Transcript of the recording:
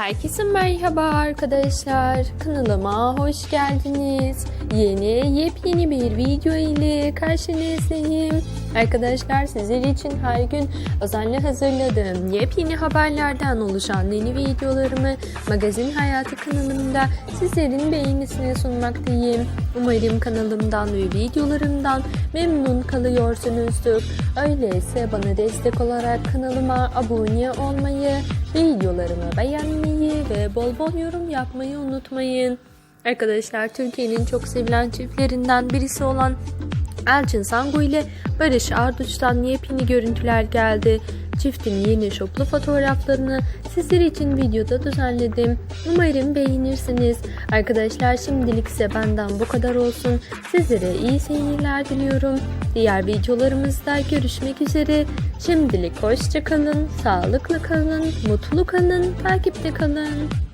Herkese merhaba arkadaşlar. Kanalıma hoş geldiniz. Yeni yepyeni bir video ile karşınızdayım. Arkadaşlar sizler için her gün özenle hazırladığım yepyeni haberlerden oluşan yeni videolarımı Magazin Hayatı kanalımda sizlerin beğenisine sunmaktayım. Umarım kanalımdan ve videolarımdan memnun kalıyorsunuzdur. Öyleyse bana destek olarak kanalıma abone olmayı, videolarımı beğenmeyi ve bol bol yorum yapmayı unutmayın. Arkadaşlar Türkiye'nin çok sevilen çiftlerinden birisi olan Elçin Sangu ile Barış Arduç'tan yepyeni görüntüler geldi. Çiftin yeni şoklu fotoğraflarını sizler için videoda düzenledim. Umarım beğenirsiniz. Arkadaşlar şimdilik ise benden bu kadar olsun. Sizlere iyi seyirler diliyorum. Diğer videolarımızda görüşmek üzere. Şimdilik hoşçakalın, sağlıklı kalın, mutlu kalın, takipte kalın.